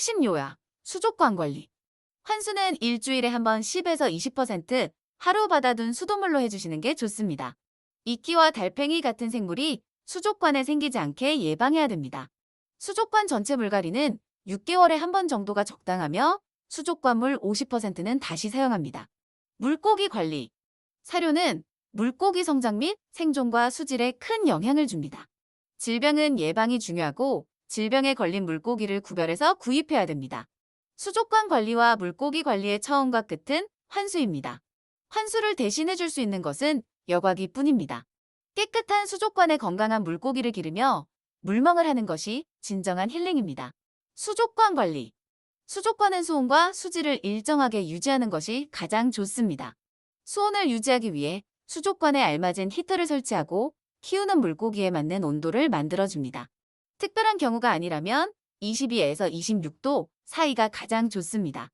핵심 요약, 수족관 관리. 환수는 일주일에 한 번 10에서 20% 하루 받아둔 수돗물로 해주시는 게 좋습니다. 이끼와 달팽이 같은 생물이 수족관에 생기지 않게 예방해야 됩니다. 수족관 전체 물갈이는 6개월에 한 번 정도가 적당하며 수족관물 50%는 다시 사용합니다. 물고기 관리. 사료는 물고기 성장 및 생존과 수질에 큰 영향을 줍니다. 질병은 예방이 중요하고 질병에 걸린 물고기를 구별해서 구입해야 됩니다. 수족관 관리와 물고기 관리의 처음과 끝은 환수입니다. 환수를 대신해 줄 수 있는 것은 여과기 뿐입니다. 깨끗한 수족관에 건강한 물고기를 기르며 물멍을 하는 것이 진정한 힐링입니다. 수족관 관리. 수족관은 수온과 수질을 일정하게 유지하는 것이 가장 좋습니다. 수온을 유지하기 위해 수족관에 알맞은 히터를 설치하고 키우는 물고기에 맞는 온도를 만들어줍니다. 특별한 경우가 아니라면 22에서 26도 사이가 가장 좋습니다.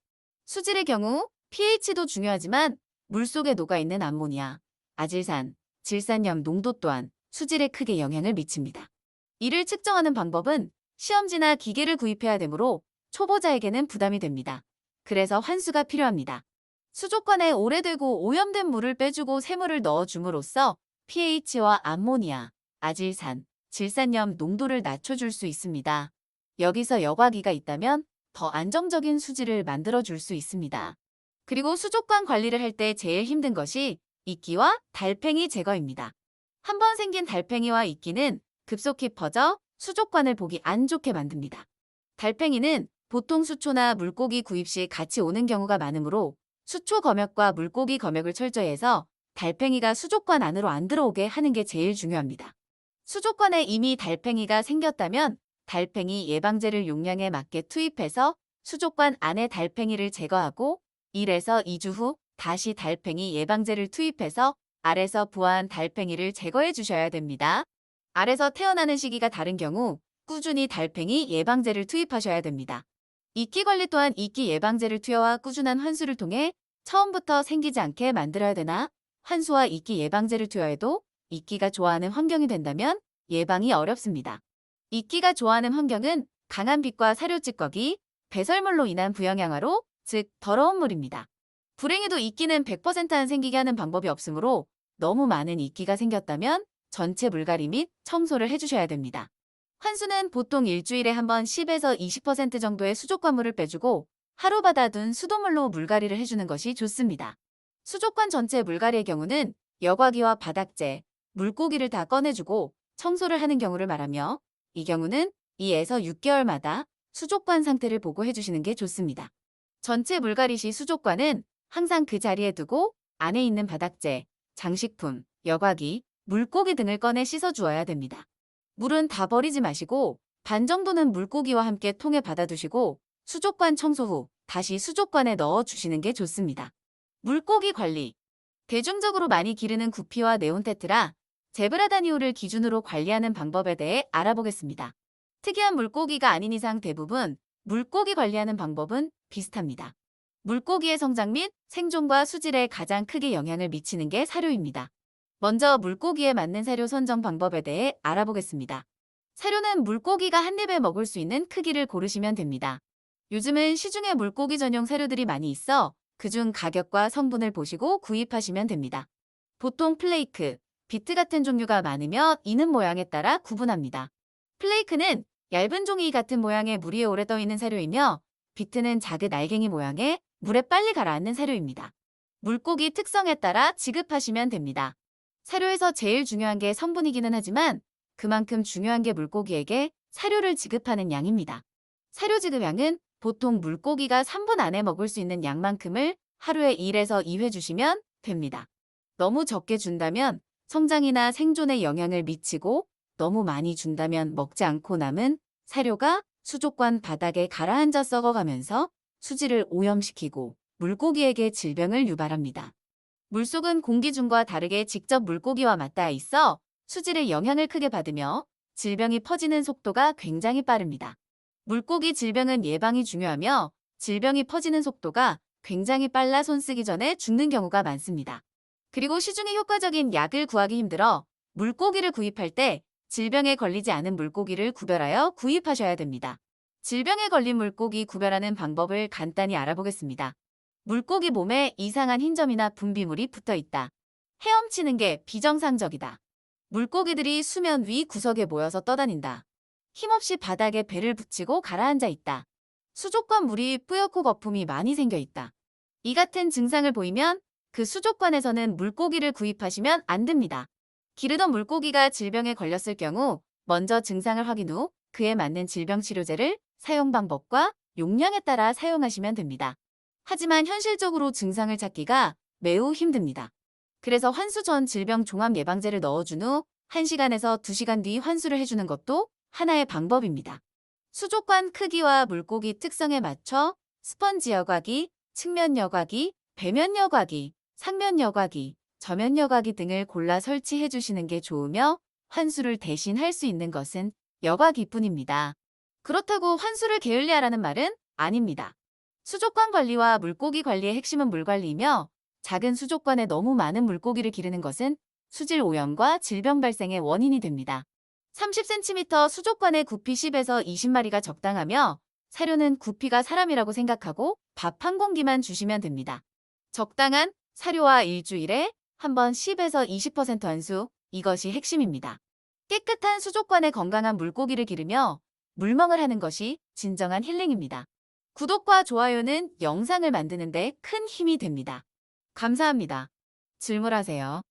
수질의 경우 pH도 중요하지만 물속에 녹아있는 암모니아, 아질산, 질산염 농도 또한 수질에 크게 영향을 미칩니다. 이를 측정하는 방법은 시험지나 기계를 구입해야 되므로 초보자에게는 부담이 됩니다. 그래서 환수가 필요합니다. 수족관에 오래되고 오염된 물을 빼주고 새물을 넣어줌으로써 pH와 암모니아, 아질산, 질산염 농도를 낮춰줄 수 있습니다. 여기서 여과기가 있다면 더 안정적인 수질을 만들어줄 수 있습니다. 그리고 수족관 관리를 할 때 제일 힘든 것이 이끼와 달팽이 제거입니다. 한 번 생긴 달팽이와 이끼는 급속히 퍼져 수족관을 보기 안 좋게 만듭니다. 달팽이는 보통 수초나 물고기 구입 시 같이 오는 경우가 많으므로 수초 검역과 물고기 검역을 철저히 해서 달팽이가 수족관 안으로 안 들어오게 하는 게 제일 중요합니다. 수족관에 이미 달팽이가 생겼다면 달팽이 예방제를 용량에 맞게 투입해서 수족관 안에 달팽이를 제거하고 1에서 2주 후 다시 달팽이 예방제를 투입해서 알에서 부화한 달팽이를 제거해 주셔야 됩니다. 알에서 태어나는 시기가 다른 경우 꾸준히 달팽이 예방제를 투입하셔야 됩니다. 이끼 관리 또한 이끼 예방제를 투여와 꾸준한 환수를 통해 처음부터 생기지 않게 만들어야 되나 환수와 이끼 예방제를 투여해도 이끼가 좋아하는 환경이 된다면 예방이 어렵습니다. 이끼가 좋아하는 환경은 강한 빛과 사료 찌꺼기, 배설물로 인한 부영양화로 즉 더러운 물입니다. 불행히도 이끼는 100%안 생기게 하는 방법이 없으므로 너무 많은 이끼가 생겼다면 전체 물갈이 및 청소를 해주셔야 됩니다. 환수는 보통 일주일에 한 번 10에서 20% 정도의 수족관물을 빼주고 하루 받아둔 수돗물로 물갈이를 해주는 것이 좋습니다. 수족관 전체 물갈이의 경우는 여과기와 바닥재, 물고기를 다 꺼내주고 청소를 하는 경우를 말하며 이 경우는 2에서 6개월마다 수족관 상태를 보고 해 주시는 게 좋습니다. 전체 물갈이 시 수족관은 항상 그 자리에 두고 안에 있는 바닥재, 장식품, 여과기, 물고기 등을 꺼내 씻어 주어야 됩니다. 물은 다 버리지 마시고 반 정도는 물고기와 함께 통에 받아두시고 수족관 청소 후 다시 수족관에 넣어 주시는 게 좋습니다. 물고기 관리 대중적으로 많이 기르는 구피와 네온테트라, 제브라 다니오를 기준으로 관리하는 방법에 대해 알아보겠습니다. 특이한 물고기가 아닌 이상 대부분 물고기 관리하는 방법은 비슷합니다. 물고기의 성장 및 생존과 수질에 가장 크게 영향을 미치는 게 사료입니다. 먼저 물고기에 맞는 사료 선정 방법에 대해 알아보겠습니다. 사료는 물고기가 한 입에 먹을 수 있는 크기를 고르시면 됩니다. 요즘은 시중에 물고기 전용 사료들이 많이 있어 그중 가격과 성분을 보시고 구입하시면 됩니다. 보통 플레이크, 비트 같은 종류가 많으며 이는 모양에 따라 구분합니다. 플레이크는 얇은 종이 같은 모양의 물 위에 오래 떠 있는 사료이며 비트는 작은 알갱이 모양의 물에 빨리 가라앉는 사료입니다. 물고기 특성에 따라 지급하시면 됩니다. 사료에서 제일 중요한 게 성분이기는 하지만 그만큼 중요한 게 물고기에게 사료를 지급하는 양입니다. 사료 지급량은 보통 물고기가 3분 안에 먹을 수 있는 양만큼을 하루에 1에서 2회 주시면 됩니다. 너무 적게 준다면 성장이나 생존에 영향을 미치고 너무 많이 준다면 먹지 않고 남은 사료가 수족관 바닥에 가라앉아 썩어가면서 수질을 오염시키고 물고기에게 질병을 유발합니다. 물속은 공기중과 다르게 직접 물고기와 맞닿아 있어 수질의 영향을 크게 받으며 질병이 퍼지는 속도가 굉장히 빠릅니다. 물고기 질병은 예방이 중요하며 질병이 퍼지는 속도가 굉장히 빨라 손 쓰기 전에 죽는 경우가 많습니다. 그리고 시중에 효과적인 약을 구하기 힘들어 물고기를 구입할 때 질병에 걸리지 않은 물고기를 구별하여 구입하셔야 됩니다. 질병에 걸린 물고기 구별하는 방법을 간단히 알아보겠습니다. 물고기 몸에 이상한 흰점이나 분비물이 붙어 있다. 헤엄치는 게 비정상적이다. 물고기들이 수면 위 구석에 모여서 떠다닌다. 힘없이 바닥에 배를 붙이고 가라앉아 있다. 수족관 물이 뿌옇고 거품이 많이 생겨 있다. 이 같은 증상을 보이면 그 수족관에서는 물고기를 구입하시면 안 됩니다. 기르던 물고기가 질병에 걸렸을 경우 먼저 증상을 확인 후 그에 맞는 질병 치료제를 사용 방법과 용량에 따라 사용하시면 됩니다. 하지만 현실적으로 증상을 찾기가 매우 힘듭니다. 그래서 환수 전 질병 종합 예방제를 넣어준 후 1시간에서 2시간 뒤 환수를 해주는 것도 하나의 방법입니다. 수족관 크기와 물고기 특성에 맞춰 스펀지 여과기, 측면 여과기, 배면 여과기, 상면 여과기, 저면 여과기 등을 골라 설치해 주시는 게 좋으며 환수를 대신 할 수 있는 것은 여과기뿐입니다. 그렇다고 환수를 게을리하라는 말은 아닙니다. 수족관 관리와 물고기 관리의 핵심은 물 관리이며 작은 수족관에 너무 많은 물고기를 기르는 것은 수질 오염과 질병 발생의 원인이 됩니다. 30cm 수족관에 구피 10에서 20마리가 적당하며 사료는 구피가 사람이라고 생각하고 밥 한 공기만 주시면 됩니다. 적당한 사료와 일주일에 한 번 10에서 20% 환수, 이것이 핵심입니다. 깨끗한 수족관에 건강한 물고기를 기르며 물멍을 하는 것이 진정한 힐링입니다. 구독과 좋아요는 영상을 만드는 데 큰 힘이 됩니다. 감사합니다. 질문하세요.